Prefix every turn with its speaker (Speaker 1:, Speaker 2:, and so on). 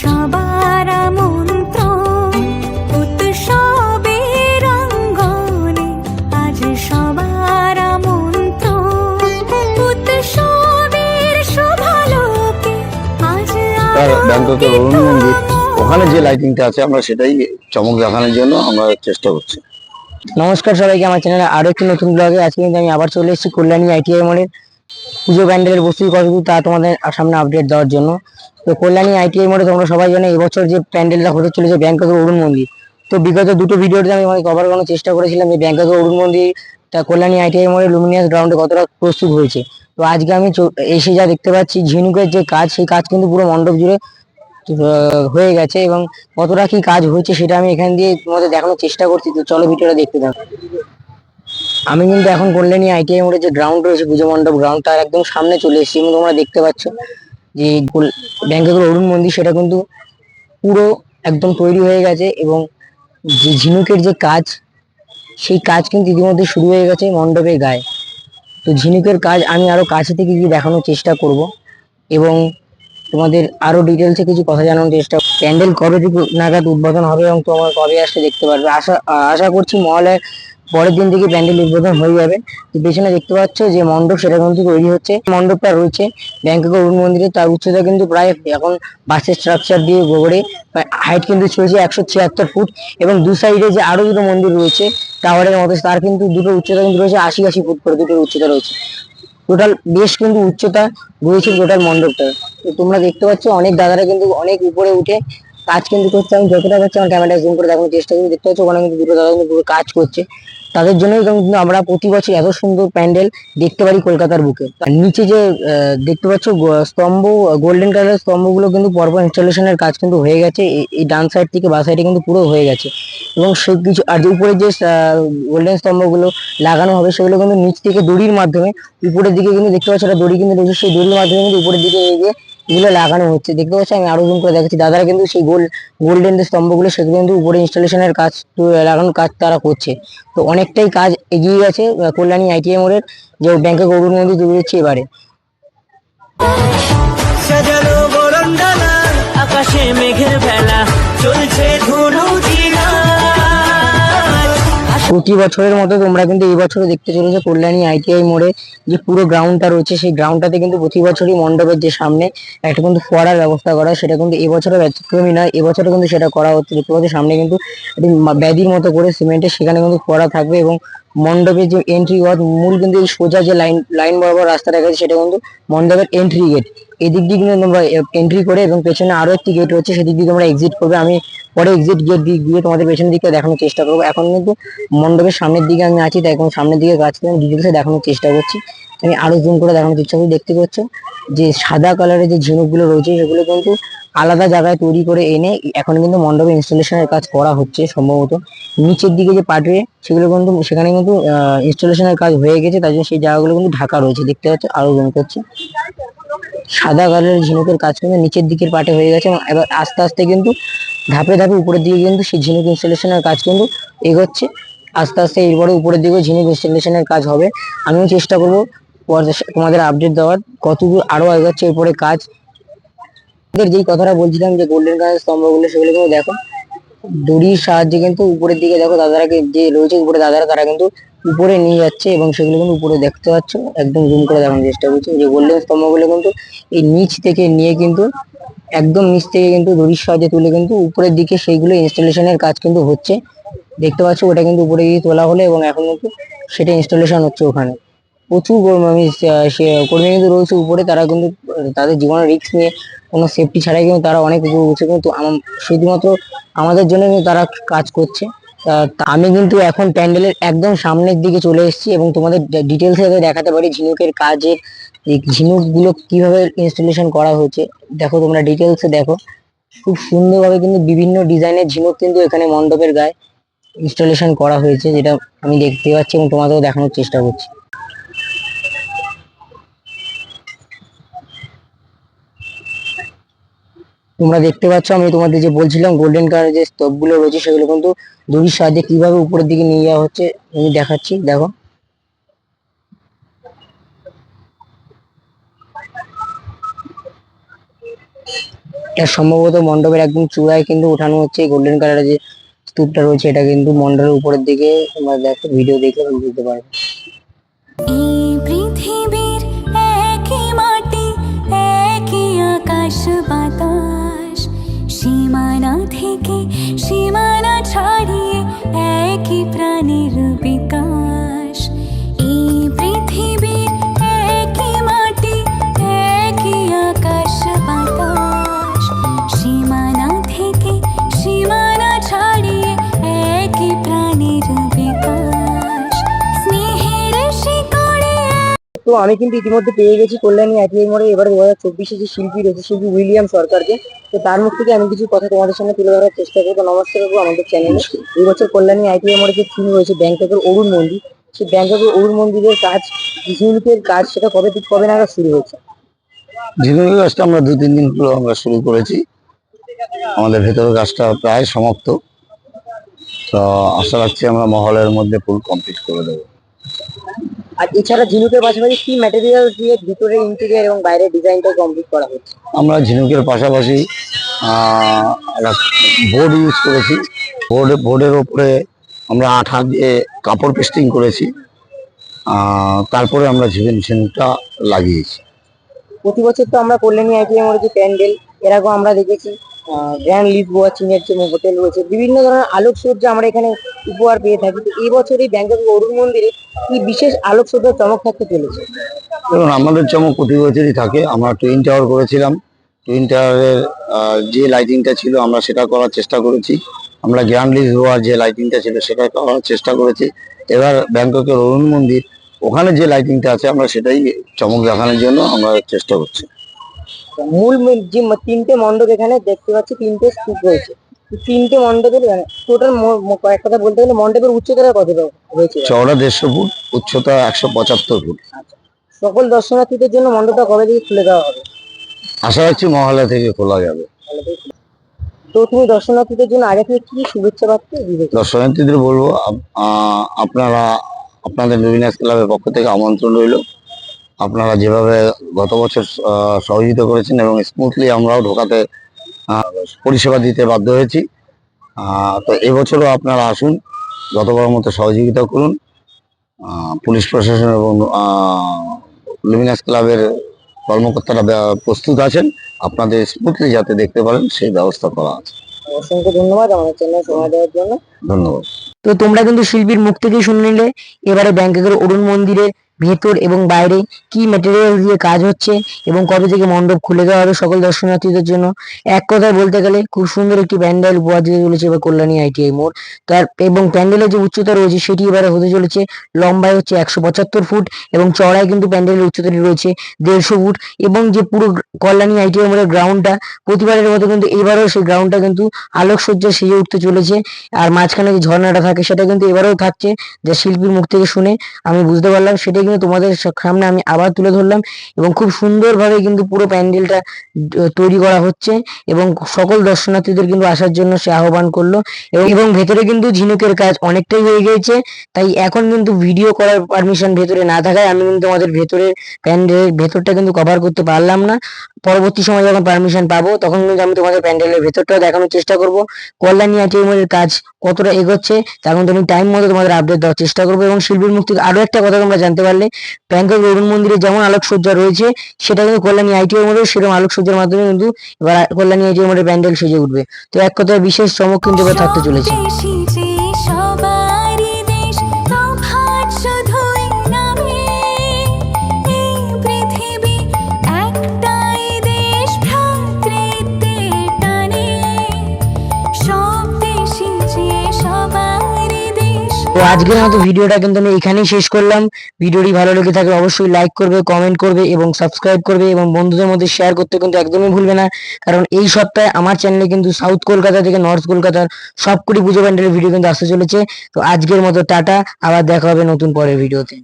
Speaker 1: সবার মন্ত্র উৎসবের অঙ্গনে আজ সবার মন্ত্র উৎসবের শোভালোকে আজ
Speaker 2: ব্যাংককের অরুণ মন্দির ওখানে যে লাইটিংটা আছে আমরা সেটাই চমক দেখানোর জন্য আমরা চেষ্টা করছি।
Speaker 3: নমস্কার সবাইকে আমার চ্যানেলে আরও একটি নতুন ব্লগে আজকে কিন্তু আমি আবার চলে এসেছি কল্যাণী আইটিআই মোড়ের পুজো প্যান্ডেলের বস্তুর কতদূর তা তোমাদের সামনে আপডেট দেওয়ার জন্য। তো কল্যাণী আইটিআই মোড়ে তোমরা সবাই জানো, এবছর যে প্যান্ডেলটা হতে চলেছে ব্যাংকক অরুণ মন্দির। তো বিগত দুটো ভিডিওতে আমি আমাকে কভার করানোর চেষ্টা করেছিলাম যে ব্যাংকক অরুণ মন্দির তা কল্যাণী আইটিআই মোড়ে লুমিনিয়াস গ্রাউন্ডে কতটা প্রস্তুত হয়েছে। তো আজকে আমি এসে যা দেখতে পাচ্ছি, ঝিনুকের যে কাজ, সেই কাজ কিন্তু পুরো মণ্ডপ জুড়ে হয়ে গেছে এবং কতটা কি কাজ হয়েছে সেটা আমি এখান দিয়ে তোমাদের দেখানোর চেষ্টা করছি। তো চলো ভিডিওটা দেখতে থাকো। আমি কিন্তু এখন কল্যাণী আইটিআই মোড়ে যে গ্রাউন্ড রয়েছে, পুজো মণ্ডপ গ্রাউন্ড তার একদম সামনে চলে এসেছি। এবং তোমরা দেখতে পাচ্ছ যে ব্যাংককের অরুণ মন্দির, সেটা কিন্তু পুরো একদম তৈরি হয়ে গেছে। এবং যে ঝিনুকের যে কাজ, সেই কাজ কিন্তু ইতিমধ্যে শুরু হয়ে গেছে মণ্ডপের গায়ে। তো ঝিনুকের কাজ আমি আরও কাছে থেকে গিয়ে দেখানোর চেষ্টা করব। এবং তোমাদের আরও ডিটেলসে কিছু কথা জানানোর চেষ্টা প্যান্ডেল কবে নাগাদ উদ্বোধন হবে এবং তোমার কবে আসতে দেখতে পারবে? আশা আশা করছি মহলের পরের দিন থেকে প্যান্ডেল উদ্বোধন হয়ে যাবে। তো পেছনে দেখতে পাচ্ছ যে মণ্ডপ, সেটা কিন্তু তৈরি হচ্ছে। মণ্ডপটা রয়েছে ব্যাংকক অরুণ মন্দিরে তার উচ্চতা কিন্তু প্রায় এখন বাসের স্ট্রাকচার দিয়ে গড়ে হাইট কিন্তু চলছে একশো ছিয়াত্তর ফুট এবং দু সাইডে যে আরও দুটো মন্দির রয়েছে, টাওয়ারের মতো, তার কিন্তু দুটো উচ্চতা কিন্তু রয়েছে, আশি আশি ফুট করে দুটো উচ্চতা রয়েছে। টোটাল বেশ কিন্তু উচ্চতা রয়েছে টোটাল মণ্ডপটা তো তোমরা দেখতে পাচ্ছ, অনেক দাদারা কিন্তু অনেক উপরে উঠে কাজ কিন্তু করছে আমি যতটা পাচ্ছি আমার ক্যামেরা জুম করে দেখানোর চেষ্টা করি দেখতে পাচ্ছ ওখানে কিন্তু দুটো দাদা কিন্তু কাজ করছে। তাদের জন্যই কিন্তু আমরা প্রতি বছর এত সুন্দর প্যান্ডেল দেখতে পারি কলকাতার বুকে। নিচে যে দেখতে পাচ্ছ স্তম্ভ গোল্ডেন কালারের স্তম্ভগুলো কিন্তু পরপর ইনস্টলেশনের কাজ কিন্তু হয়ে গেছে। এই- এই ডান সাইড থেকে বা সাইডে কিন্তু পুরো হয়ে গেছে। এবং সে কিছু, আর যে উপরে যে গোল্ডেন স্তম্ভগুলো লাগানো হবে সেগুলো কিন্তু নিচ থেকে দড়ির মাধ্যমে, উপরের দিকে কিন্তু দেখতে পাচ্ছ একটা দড়ি কিন্তু রয়েছে। সেই দড়ির মাধ্যমে কিন্তু উপরের দিকে এগিয়ে এগুলো লাগানো হচ্ছে। দেখতে পাচ্ছি? আমি আরও জুম করে দেখাচ্ছি। দাদারা কিন্তু সেই গোল গোল্ডেন যে স্তম্ভগুলো, সেগুলো কিন্তু উপরে ইনস্টলেশনের কাজ লাগানোর কাজ তারা করছে। তো অনেকটাই কাজ এগিয়ে গেছে কল্যাণী আইটিআই মোড়ের যে ব্যাংকে গৌরব মন্দির জুড়ে হচ্ছে এবারে।
Speaker 4: আকাশে মেঘের বেলা, চলছে
Speaker 3: প্রতি বছরের মতো তোমরা কিন্তু এই বছরও দেখতে চলেছো কল্যাণী আইটিআই মোড়ে যে পুরো গ্রাউন্ডটা রয়েছে সেই গ্রাউন্ডটাতে কিন্তু প্রতি বছরই মণ্ডপের যে সামনে একটা কিন্তু ফোয়ারার ব্যবস্থা করা হয়, সেটা কিন্তু এবছরও ব্যতিক্রমী নয় এবছরও কিন্তু সেটা করা হচ্ছে। দেখতে পাচ্ছি সামনে কিন্তু ব্যাদির মতো করে সিমেন্টের সেখানে কিন্তু ফোয়ারা থাকবে এবং মণ্ডপের যে এন্ট্রি পথ মূল কিন্তু সোজা যে লাইন লাইন বরাবর রাস্তা রাস্তাটা গেছে সেটা কিন্তু মণ্ডপের এন্ট্রি গেট এদিক দিয়ে কিন্তু তোমরা এন্ট্রি করে এবং পেছনে আরও একটি গেট রয়েছে, সেদিক দিয়ে তোমরা এক্সিট করবে। আমি পরে এক্সিট গেট দিক দিয়ে তোমাদের পেছনের দিকটা দেখানোর চেষ্টা করব। এখন কিন্তু মণ্ডপের সামনের দিকে আমি আছি, তাই এখন সামনের দিকে গাছ ডিটেলসে দেখানোর চেষ্টা করছি। আমি আরও জুম করে দেখানোর চেষ্টা করছি দেখতে পাচ্ছ। যে সাদা কালারের যে ঝিনুকগুলো রয়েছে, সেগুলো কিন্তু আলাদা জায়গায় তৈরি করে এনে এখন কিন্তু মণ্ডপে ইনস্টলেশনের কাজ করা হচ্ছে সম্ভবত। নিচের দিকে যে পাটে, সেগুলো কিন্তু সেখানে কিন্তু ইনস্টলেশনের কাজ হয়ে গেছে তাই জন্য সেই জায়গাগুলো কিন্তু ঢাকা রয়েছে। দেখতে পাচ্ছ, আরও জুম করছি। সাদা কালারের ঝিনুকের কাজ কিন্তু নিচের দিকের পাটে হয়ে গেছে এবং এবার আস্তে আস্তে কিন্তু ধাপে ধাপে উপরের দিকে কিন্তু সেই ঝিনুক ইনস্টলেশনের কাজ কিন্তু এগোচ্ছে। আস্তে আস্তে এরপরে উপরের দিকে ঝিনুক ইনস্টলেশনের কাজ হবে। আমিও চেষ্টা করব তোমাদের আপডেট দেওয়ার কতদূর আরও এগোচ্ছে, এরপরে কাজ? যেই কথাটা বলছিলাম যে গোল্ডেন কালার স্তম্ভগুলো সেগুলো কিন্তু দেখো, দড়ির সাহায্যে কিন্তু উপরের দিকে দেখো দাদারাকে যে রয়েছে উপরে দাদারা, তারা কিন্তু উপরে নিয়ে যাচ্ছে এবং সেগুলো কিন্তু উপরে দেখতে পাচ্ছ। একদম জুম করে দেখানোর চেষ্টা করছি। যে গোল্ডেন স্তম্ভগুলো কিন্তু এই নিচ থেকে নিয়ে কিন্তু, একদম নিচ থেকে কিন্তু দড়ির সাহায্যে তুলে কিন্তু উপরের দিকে সেইগুলো ইনস্টলেশনের কাজ কিন্তু হচ্ছে। দেখতে পাচ্ছ, ওটা কিন্তু উপরে গিয়ে তোলা হলো এবং এখন কিন্তু সেটা ইনস্টলেশন হচ্ছে ওখানে। প্রচুর কর্মী আমি সে- কর্মী কিন্তু রয়েছে উপরে। তারা কিন্তু, তাদের জীবনের রিস্ক নিয়ে কোনো সেফটি ছাড়াই কিন্তু তারা অনেক উপরে উঠছে। কিন্তু শুধুমাত্র আমাদের জন্য কিন্তু তারা কাজ করছে। আমি কিন্তু এখন প্যান্ডেলের একদম সামনের দিকে চলে এসেছি এবং তোমাদের ডিটেলস দেখাতে পারি ঝিনুকের কাজের এই ঝিনুকগুলো কীভাবে ইনস্টলেশন করা হয়েছে। দেখো তোমরা ডিটেলসে দেখো। খুব সুন্দরভাবে কিন্তু বিভিন্ন ডিজাইনের ঝিনুক কিন্তু এখানে মণ্ডপের গায়ে ইনস্টলেশন করা হয়েছে, যেটা আমি দেখতে পাচ্ছি এবং তোমাদেরও দেখানোর চেষ্টা করছি। তোমরা দেখতে পাচ্ছ, আমি তোমাদের যে বলছিলাম গোল্ডেন কালার যে স্তূপগুলো রয়েছে, সেগুলো কিন্তু দড়ির সাহায্যে কীভাবে উপরের দিকে নিয়ে যাওয়া হচ্ছে, আমি দেখাচ্ছি, দেখো। এটা সম্ভবত মণ্ডপের একদম চূড়ায় কিন্তু ওঠানো হচ্ছে গোল্ডেন কালারের যে স্তূপটা রয়েছে, এটা কিন্তু মণ্ডপের উপরের দিকে তোমরা দেখো ভিডিও দেখে বুঝতে পারবে।
Speaker 1: এই পৃথিবীর
Speaker 3: তো আমি কিন্তু ইতিমধ্যে পেয়ে গেছি কল্যাণী আইটিআই মোড়ে। এবার দু হাজার চব্বিশে যে শিল্পী রয়েছে, শিল্পী উইলিয়াম সরকারকে। তো তার মুখ থেকে আমি কিছু কথা তোমাদের সামনে তুলে ধরার চেষ্টা করব। নমস্কার করব আমাদের চ্যানেলে এই বছর কল্যাণী আইটিআই মোড়ে যে থিম রয়েছে, ব্যাংককের অরুণ মন্দির, সেই ব্যাংককের অরুণ মন্দিরের কাজ, ঝিনুকের কাজ, সেটা কবে থেকে কবে নাগাদ শুরু হয়েছে?
Speaker 2: ঝিনুকি গাছটা আমরা দু, তিন দিন হলো আমরা শুরু করেছি। আমাদের ভেতরের কাজটা প্রায় সমাপ্ত। তো আশা রাখছি আমরা মহলের মধ্যে ফুল কমপ্লিট করে দেবো।
Speaker 3: আর এছাড়া ঝিনুকের পাশাপাশি কি ম্যাটেরিয়াল দিয়ে ভিতরে ইন্টেরিয়ার এবং বাইরের ডিজাইনটা কমপ্লিট করা হচ্ছে?
Speaker 2: আমরা ঝিনুকের পাশাপাশি বোর্ড ইউজ করেছি। বোর্ড বোর্ডের ওপরে আমরা আঠা দিয়ে কাপড় পেস্টিং করেছি। তারপরে আমরা ঝিনুক ঝিনুকটা লাগিয়েছি।
Speaker 3: প্রতি বছর তো আমরা কল্যাণী আইটিআই মোড়ে যে প্যান্ডেল এর আগেও আমরা দেখেছি। গ্র্যান্ড গোয়া চীনের যে হোটেল রয়েছে। বিভিন্ন ধরনের আলোকসজ্জা আমরা এখানে উপহার পেয়ে থাকি। তো এই বছর এই ব্যাংকক অরুণ মন্দিরে কি বিশেষ আলোকসজ্জার চমক থাকতে চলেছে?
Speaker 2: দেখুন, আমাদের চমক প্রতি বছরই থাকে। আমরা টুইন টাওয়ার করেছিলাম। টুইন টাওয়ারের যে লাইটিংটা ছিল, আমরা সেটা করার চেষ্টা করেছি। আমরা গ্র্যান্ড লিজ গোয়ার যে লাইটিংটা ছিল, সেটা করার চেষ্টা করেছি। এবার ব্যাংককের অরুণ মন্দির, ওখানে যে লাইটিংটা আছে, আমরা সেটাই চমক দেখানোর জন্য আমরা চেষ্টা করছি।
Speaker 3: মূল মূল যে তিনটে মণ্ডপ এখানে দেখতে পাচ্ছি তিনটে স্তূপ রয়েছে। তিনটে মণ্ডপের টোটাল কয়েক কথা বলতে গেলে মণ্ডপের উচ্চতা কতটা রয়েছে
Speaker 2: চওড়া দেড়শো ফুট উচ্চতা একশো পঁচাত্তর ফুট।
Speaker 3: সকল দর্শনার্থীদের জন্য মণ্ডপটা কবে থেকে খুলে দেওয়া হবে।
Speaker 2: আশা রাখছি মহালয়া থেকে খোলা যাবে।
Speaker 3: তো তুমি দর্শনার্থীদের জন্য আগে থেকে কি শুভেচ্ছা বার্তা দিবে
Speaker 2: দর্শনার্থীদের বলব আপনারা আপনাদের লুমিনাস ক্লাবের পক্ষ থেকে আমন্ত্রণ রইল। আপনারা যেভাবে গত বছর সহযোগিতা করেছেন এবং স্মুথলি আমরাও ঢোকাতে পরিষেবা দিতে বাধ্য হয়েছি। তো এবছরও আপনারা আসুন গতবার মতো সহযোগিতা করুন। পুলিশ প্রশাসন এবং লুমিনাস ক্লাবের কর্মকর্তারা প্রস্তুত আছেন। আপনাদের স্মুথলি যাতে দেখতে পারেন সেই ব্যবস্থা করা আছে।
Speaker 3: অসংখ্য ধন্যবাদ আমাদের চ্যানেল সময় দেওয়ার জন্য।
Speaker 2: ধন্যবাদ।
Speaker 3: তো তোমরা কিন্তু শিল্পীর মুখ থেকেই শুনে নিলে এবারে ব্যাংককের অরুণ মন্দিরের ভেতর এবং বাইরে কি ম্যাটেরিয়াল দিয়ে কাজ হচ্ছে এবং কবে থেকে মণ্ডপ খুলে দেওয়া হবে সকল দর্শনার্থীদের জন্য। এক কথায় বলতে গেলে খুব সুন্দর একটি প্যান্ডেল উপহার দিতে চলেছে এবার কল্যাণী আইটিআই মোড়। তার এবং প্যান্ডেলের যে উচ্চতা রয়েছে সেটি এবারে হতে চলেছে লম্বায় হচ্ছে একশো পঁচাত্তর ফুট এবং চড়ায় কিন্তু প্যান্ডেলের উচ্চতাটি রয়েছে দেড়শো ফুট এবং যে পুরো কল্যাণী আইটিআই মোড়ের গ্রাউন্ডটা প্রতিবারের মতো কিন্তু এবারেও সেই গ্রাউন্ডটা কিন্তু আলোকসজ্জা সেজে উঠতে চলেছে। আর মাঝখানে যে ঝর্ণাটা থাকে সেটা কিন্তু এবারেও থাকছে যা শিল্পীর মুখ থেকে শুনে আমি বুঝতে পারলাম সেটা কিন্তু তোমাদের সামনে আমি আবার তুলে ধরলাম এবং খুব সুন্দরভাবে কিন্তু পুরো প্যান্ডেলটা তৈরি করা হচ্ছে এবং সকল দর্শনার্থীদের কিন্তু আসার জন্য সে আহ্বান করল এবং ভেতরে কিন্তু ঝিনুকের কাজ অনেকটাই হয়ে গেছে তাই এখন কিন্তু ভিডিও করার পারমিশন ভেতরে না থাকায় আমি কিন্তু আমাদের ভেতরের প্যান্ডেলের ভেতরটা কিন্তু কভার করতে পারলাম না। পরবর্তী সময় যখন পারমিশন পাবো, তখন কিন্তু আমি তোমাদের প্যান্ডেলের ভেতরটাও দেখানোর চেষ্টা করব। কল্যাণী আইটিএমের কাজ কতটা এগোচ্ছে মধ্যে আমি টাইম মতো তোমাদের আপডেট দেওয়ার চেষ্টা করব এবং শিল্পীর থেকে আরও একটা কথা তোমরা জানতে পারলে ব্যাংকক অরুণ মন্দিরে যেমন আলোকসজ্জা রয়েছে, সেটা কিন্তু কল্যাণী আইটিআই মোড়ে সেরকম আলোকসজ্জার মাধ্যমে কিন্তু এবার কল্যাণী আইটিআই মোড়ে প্যান্ডেল সেজে উঠবে। তো এক কথায় বিশেষ চমক কিন্তু এবার থাকতে চলেছে। আজকের মতো ভিডিওটা কিন্তু আমি এখানেই শেষ করলাম। ভিডিওটি ভালো লেগে থাকলে অবশ্যই লাইক করবে কমেন্ট করবে এবং সাবস্ক্রাইব করবে এবং বন্ধুদের মধ্যে শেয়ার করতে কিন্তু একদমই ভুলবে না। কারণ এই সপ্তাহে আমার চ্যানেলে কিন্তু সাউথ কলকাতা থেকে নর্থ কলকাতার সবকটি পুজো প্যান্ডেলের ভিডিও কিন্তু আসতে চলেছে। তো আজকের মতো টাটা, আবার দেখা হবে নতুন পরের ভিডিওতে